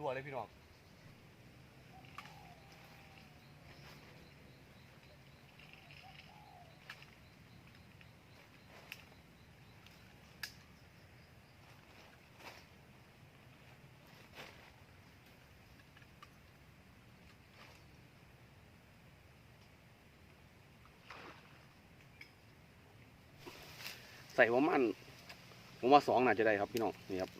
รัวเลยพี่น้องใส่ประมาณผมว่าสองน่าจะได้ครับพี่น้องนี่ครับ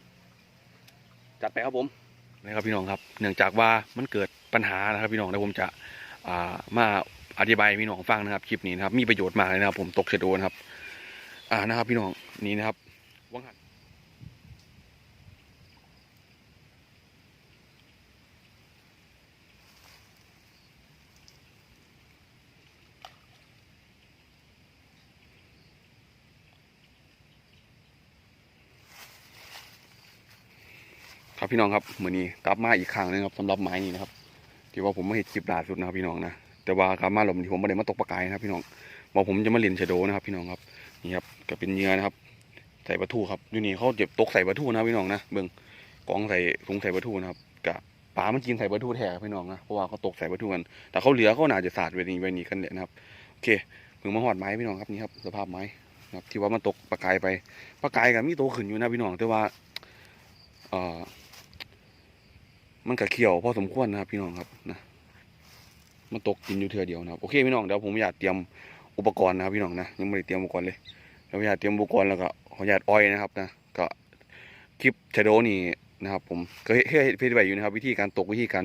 จัดไปครับผม นะครับพี่น้องครับ เนื่องจากว่ามันเกิดปัญหานะครับพี่น้องแล้วผมจะามาอธิบายพี่น้องฟังนะครับคลิปนี้นะครับมีประโยชน์มากเลยนะครับ ผมตกเชโดนครับ อ่านะครับ พี่น้องนี่นะครับวังหัน ครับพี่น้องครับมือนี้กลับมาอีกครั้งนึงครับสำหรับไม้นี้นะครับที่ว่าผมมาเห็นคลิปล่าสุดนะครับพี่น้องนะแต่ว่ากลับมาหลบที่ผมไม่ได้มาตกปลากายนะครับพี่น้องว่าผมจะมาเล่นชโดนะครับพี่น้องครับนี่ครับก็เป็นเหยื่อนะครับ ใส่ปลาทูครับอยู่นี่เขาเจ็บตกใส่ปลาทูนะครับพี่น้องนะเบิ่งกองใส่ถุงใส่ปลาทูนะครับกะปลามันกินใส่ปลาทูแท้ครับพี่น้องนะเพราะว่าเขาตกใส่ปลาทูกันแต่เขาเหลือเขาน่าจะสาดไว้นี่ไว้นี่กันเลยนะครับโอเคเพิ่งมาหอดไม้พี่น้องครับนี่ครับสภาพไม้ครับที่ว่ามันตกปลากายไปปลากายกับมีโตขึ้นอยู่นะพี่น้องแต่ว่าเอ่อ มันก็เขียวพอสมควรนะครับ พี่น้องครับนะมันตกกินอยู่เทือเดียวนะครับโอเคพี่น้องเดี๋ยวผมอยากเตรียมอุปกรณ์นะครับพี่น้องนะยังไม่ได้เตรียมอุปกรณ์เลยเราอยากเตรียมอุปกรณ์แล้วก็ขออนุญาตอ้อยนะครับนะก็คลิปชโดนี่นะครับ ผมก็เฮ็ดเพื่อไปอยู่นะครับ วิธีการตกวิธีการ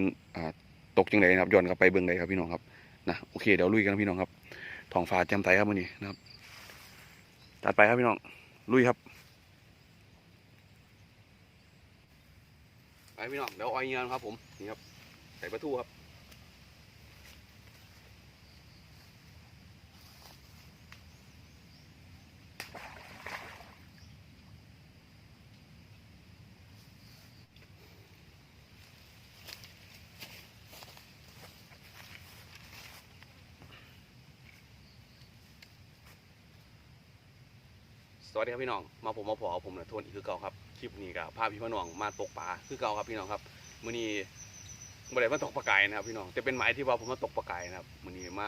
ตกจังไดนะครับย้อนกลับไปเบื้องใดครับพี่น้องครับนะโอเคเดี๋ยวลุยกันพี่น้องครับท้องฟ้าแจ่มใสครับมื้อนี้นะครับจัดไปครับพี่น้องลุยครับ ไปพี่น้องเดี๋ยวอ้อยเงินครับผมนี่ครับใส่ปลาทูครับ สวัสดีครับพี่น้อง มาผมมาพอผมนะทวนอีกคือเก่าครับ คลิปนี้กับพาพี่พี่น้องมาตกปลาคือเก่าครับพี่น้องครับมื้อนี้บ่ได้มาตกปลาไก่นะครับพี่น้องจะเป็นหมายที่ว่าผมมาตกปลาไก่นะครับมื้อนี้มา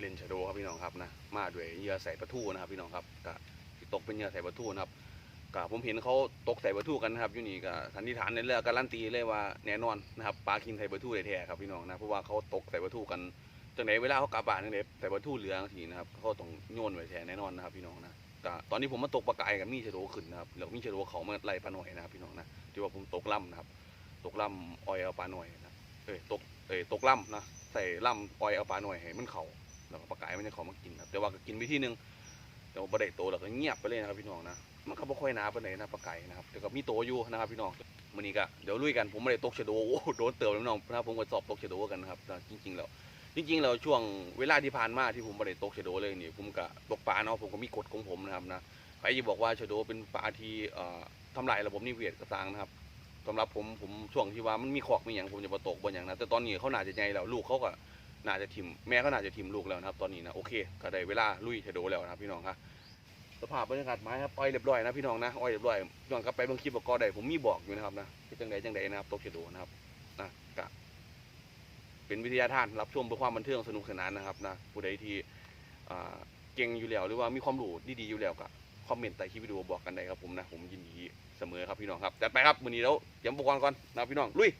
เล่นชะโดครับพี่น้องครับนะมาด้วยเหยื่อใส่ปลาทูนะครับพี่น้องครับก็สิตกเป็นเหยื่อใส่ปลาทูนะครับก็ผมเห็นเขาตกใส่ปลาทูกันนะครับอยู่นี่ก็สันนิษฐานในเรื่องการันตีเลยว่าแน่นอนนะครับปลากินใส่ปลาทูได้แท้ครับพี่น้องนะเพราะว่าเขาตกใส่ปลาทูกันจังไหนเวลาเขากลับบ้านจังไหนใส่ปลาทูเหลืองทีนะครับเขาต้องโยนไว้แท้แน่นอนนะครับพี่น้องนะ ก็ตอนนี้ผมมาตกปลากายกับมีชะโดขึ้นนะครับแล้วมีชะโดเขามาไล่ปลาหน่อยนะครับพี่น้องนะที่ว่าผมตกล่ำนะครับ ตกล่ำอ้อยเอาปลาหน่อยนะเอ้ยตกเอ้ยตกล่ำนะใส่ล่ำอ้อยเอาปลาหน่อยให้มันเขาแล้วก็ปลากายมันจะเขามากินนะแต่ว่าก็กินไปที่นึงแต่ว่าบ่ได้โตแล้วก็เงียบไปเลยนะครับพี่น้องนะมันก็บ่ค่อยหนาปไหนนะปลาไก่นะครับแต่ก็มีโตอยู่นะครับพี่น้องมื้อนี้ก็เดี๋ยวลุยกันผมไม่ได้ตกชะโดโอ้โดนเติมแล้วพี่น้องนะผมก็สอบตกชะโดกันนะครับจริงๆแล้ว จริงๆแล้วช่วงเวลาที่ผ่านมาที่ผมไม่ได้ตกชะโดเลยนี่ผมก็ตกปลาเนาะผมก็มีกฎของผมนะครับนะใครจะบอกว่าชะโดเป็นปลาที่ทำลายระบบนิเวศกระซังนะครับสำหรับผมผมช่วงที่ว่ามันมีขอกมีอย่างผมจะมาตกบนอย่างนะแต่ตอนนี้เขาน่าจะใหญ่แล้วลูกเขาก็น่าจะทิมแม่ก็น่าจะทิมลูกแล้วนะครับ ตอนนี้นะโอเคก็ได้เวลาลุยชะโดแล้วนะครับพี่น้องครับสภาพบรรยากาศไม้ครับอ้อยเรียบร้อยนะพี่น้องนะอ้อยเรียบร้อยย้อนกลับไปบางคลิปบอกก็ได้ผมมีบอกอยู่นะครับนะจังใดจังใดนะครับตกชะโดนะครับนะกะ เป็นวิทยาทานรับชมเพื่อความบันเทิงสนุกสนานนะครับนะผู้ใดที่เก่งอยู่แล้วหรือว่ามีความรู้ดีๆอยู่แล้วก็คอมเมนต์ใต้คลิปวิดีโอบอกกันได้ครับผมนะผมยินดีเสมอครับพี่น้องครับจัดไปครับวันนี้แล้วเตรียมอุปกรณ์ก่อนนะพี่น้องลุย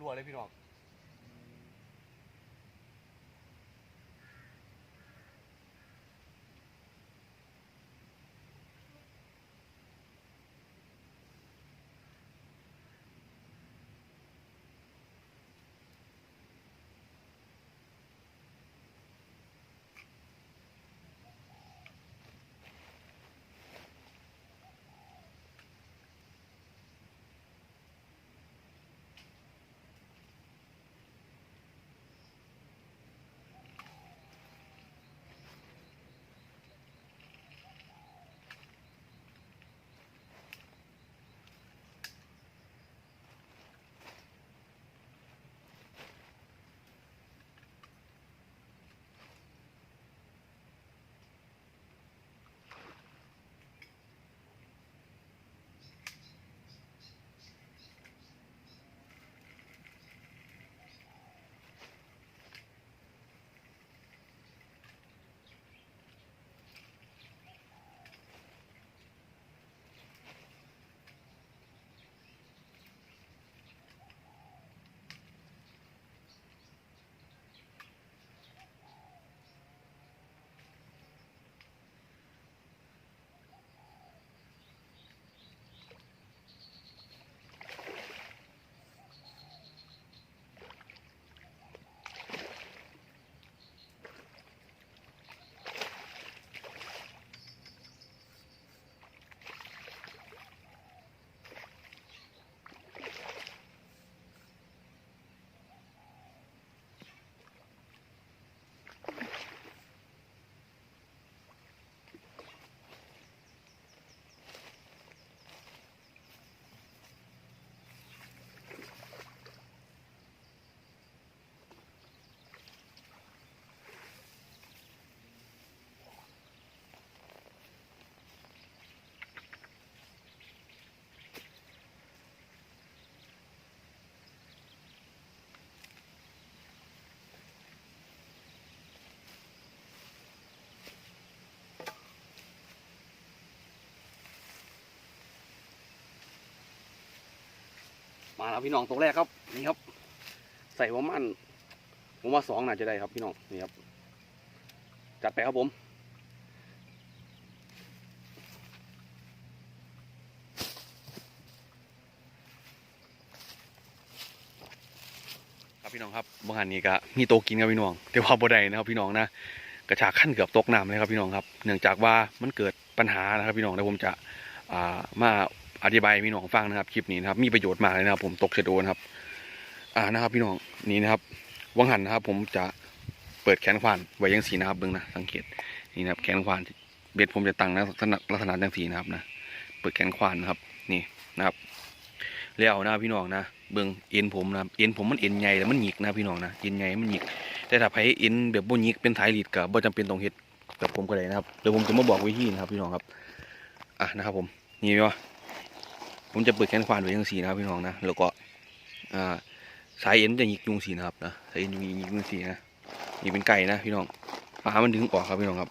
รัวเลยพี่น้อง มาแล้วพี่น้องตรงแรกครับนี่ครับ ใส่ประมาณผมว่าสองน่าจะได้ครับพี่น้องนี่ครับจัดไปครับผมครับพี่น้องครับเมื่อวานนี้ก็มีโตะกินครับพี่น้องแต่ว่าบ่ได้นะครับพี่น้องนะกระชากขั้นเกือบตกน้ำเลยครับพี่น้องครับ เนื่องจากว่ามันเกิดปัญหานะครับพี่น้องเดี๋ยวผมจะอ่ามา อธิบายพี่น้องฟังนะครับคลิปนี้นะครับมีประโยชน์มากเลยนะครับ ผมตกเชโดนะครับ อ่านะครับ พี่น้องนี่นะครับวังหันนะครับ ผมจะเปิดแขนควานไว้ยังสีนะครับเบิ้งนะสังเกตนี่นะครับ แขนควานเบ็ดผมจะตั้งนะลักษณะลักษณะจังสีนะครับนะเปิดแขนควานนะครับ นี่นะครับ แล้วนะพี่น้องนะเบิ้งเอ็นผมนะครับเอ็นผมมันเอ็นใหญ่แล้วมันหยิกนะพี่น้องนะเอ็นใหญ่มันหยิก แต่ถ้าไผเอ็นแบบบ่หยิกเป็นสายลีดกับบ่จำเป็นต้องเฮ็ดกับผมก็ได้นะครับเดี๋ยวผมจะมาบอกวิธีนะครับ พี่น้องครับ อะนะครับ ผมนี่วะ ผมจะเปิดแขนควานไว้ยังสีนะครับพี่น้องนะแล้วก็สายเอ็นจะหยิกยุงสีนะครับนะสายเอ็นยุงหยิกยุงสีนะนี่เป็นไก่นะพี่น้องปลามันดึงออกครับพี่น้องครับ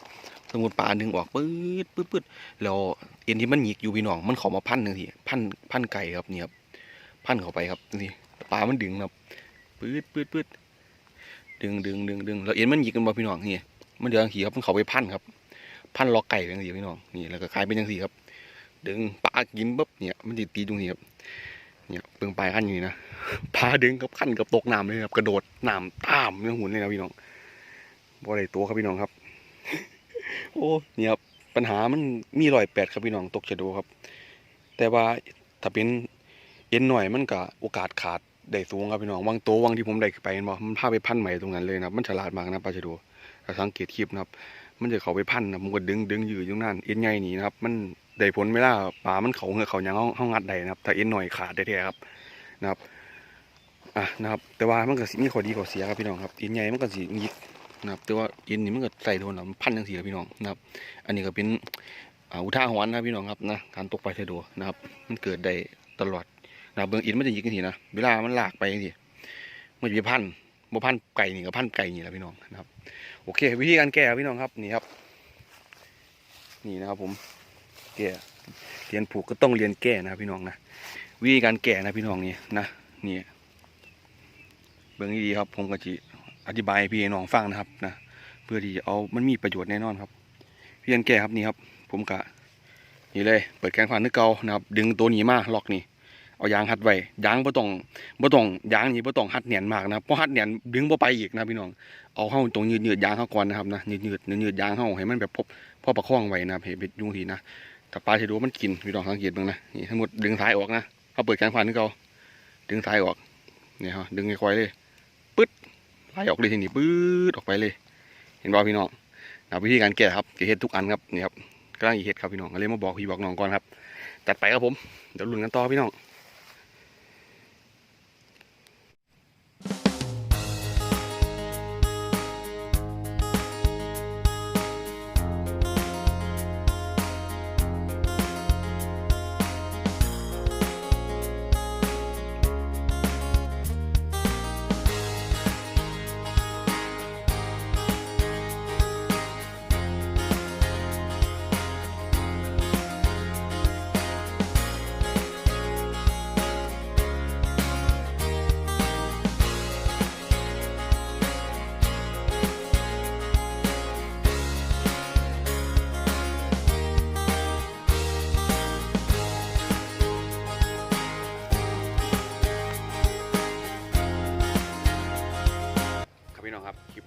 สมมติปลาดึงออกปื๊ดปื๊ดปื๊ดแล้วเอ็นที่มันหยิกอยู่พี่น้องมันเข้ามาพันหนึ่งทีพันพันไก่ครับนี่ครับพันเข้าไปครับนี่ปลามันดึงครับปื๊ดปื๊ดปื๊ดดึงดึงดึงดึงแล้วเอ็นมันหยิกกันบ่พี่น้องนี่มันเดือดขี่ครับมันเข้าไปพันครับ พันล็อกไก่เป็นสีพี่น้องนี่แล้วก็คลายเป็นยังสีครับ ดึงปลากินปุ๊บเนี่ยมันติดตีตรงนี้ครับเนี่ยเปลืองปลายขั้นอยู่นี่นะพาดึงกับขั้นกับตกน้ำเลยครับกระโดดน้ำตามเนื้อหุ่นเลยนะพี่น้องบ่ได้ตัวครับพี่น้องครับ โอ้เนี่ยครับปัญหามันมีรอยแปดครับพี่น้องตกชะโดครับ แต่ว่าถ้าเป็นเอ็นหน่อยมันก็โอกาสขาดได้สูงครับพี่น้องวางโตววางที่ผมได้ไปเห็นบ่มันพาไปพันใหม่ตรงนั้นเลยนะมันฉลาดมากนะปลาชะโดถ้าสังเกตคลิปนะครับ มันจะเข้าไปพันนะผมก็ดึงดึงอยู่อยู่นั่นเอ็นใหญ่นี่นะครับ มัน ได้ผลไหมล่ะปลามันเขาเหือเขายังเขางัดได้นะครับ ถ้าเอ็นหน่อยขาดแท้ๆครับนะครับอะนะครับ แต่ว่ามันก็สิมีข้อดีข้อเสียครับพี่น้องครับเอินใหญ่มันก็สิยิกนะครับแต่ว่าเอินนี่มันก็ใส่โดนแล้วมันพันจังซี่ครับพี่น้องนะครับ อันนี้ก็เป็นอุท่าหรณ์นะครับพี่น้องครับนะการตกปลาชะโดนะครับ มันเกิดได้ตลอดนะเบื้องอินมันจะหยิกกันทีนะเวลามันลากไปจังซี่มันจะพันบ่พันไก่นี่ก็พันไก่นี่แหละพี่น้องนะครับ โอเค วิธีการแก้พี่น้องครับนี่ครับ นี่นะครับผม แก้เรียนผูกก็ต้องเรียนแก้นะพี่น้องนะวิธีการแก้นะพี่น้องนี่นะนี่เบิ่งดีๆครับผมก็จะอธิบายพี่น้องฟังนะครับนะเพื่อที่จะเอามันมีประโยชน์แน่นอนครับเพี่อนแก่ครับนี่ครับ ผมกะนี่เลย เปิดแกนฟันนึกเกานะครับ ดึงตัวนี้มาล็อกนี่เอายางหัดไว้ยางบ่ต้องบ่ต้องยางนี่บ่ต้องหัดแหนนมากนะเพราะหัดแหนนดึงบ่ไปอีกนะพี่น้องเอาเข้าตรงยืดยืดยางเข้าก่อนนะครับนะยืดยืดยืดยืดๆยางเข้าให้มันแบบพบพอประคองไว้นะครับให้เป็นยุงทีนะ ถ้าปลาที่ดูมันกินพี่น้องสังเกตบ้างนะนี่ทั้งหมดดึงสายออกนะเขาเปิดแขนฟันนึกเขาดึงสายออกเนี่ยฮะดึงค่อยๆเลยปึ๊ดไล่ออกเลยทีนี้ปึ๊ดออกไปเลย เห็นบ่าพี่น้องนะวิธีการแก้ครับเห็ดทุกอันครับนี่ครับกำลังอีเห็ดครับพี่น้องก็เลยมาบอกพี่บอกน้องก่อนครับตัดไปครับผมเดี๋ยวลุ้นกันต่อพี่น้อง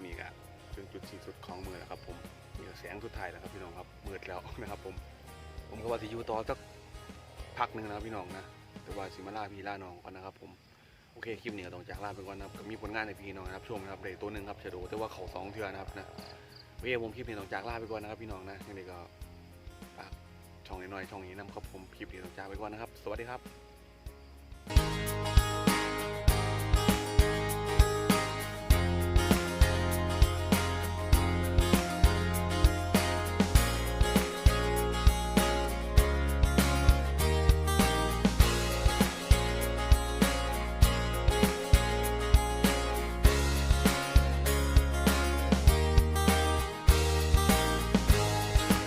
น้องครับคลิปนี้ก็ถึงจุดสิ้นสุดของมือแล้วครับ ผมนี่ก็แสงสุดท้ายแล้วครับพี่น้องครับมืดแล้วนะครับ ผม ผมก็ว่าสิอยู่ต่อสักพักหนึ่งนะพี่น้องนะแต่ว่าสิมาล่าพี่ล่าน้องก่อนนะครับผมโอเคคลิปนี้ก็ต้องจากลาไปก่อนนะครับก็มีผลงานในพี่น้องนะครับชมนะครับเด็กตัวหนึ่งครับชะโดแต่ว่าเขาสองเทือนะครับนะโอเคผมคลิปนี้ต้องจากลาไปก่อนนะครับพี่น้องนะยังไงก็ฝากช่องน้อยๆช่องนี้นะครับผมคลิปนี้ต้องจากไปก่อนนะครับ สวัสดีครับ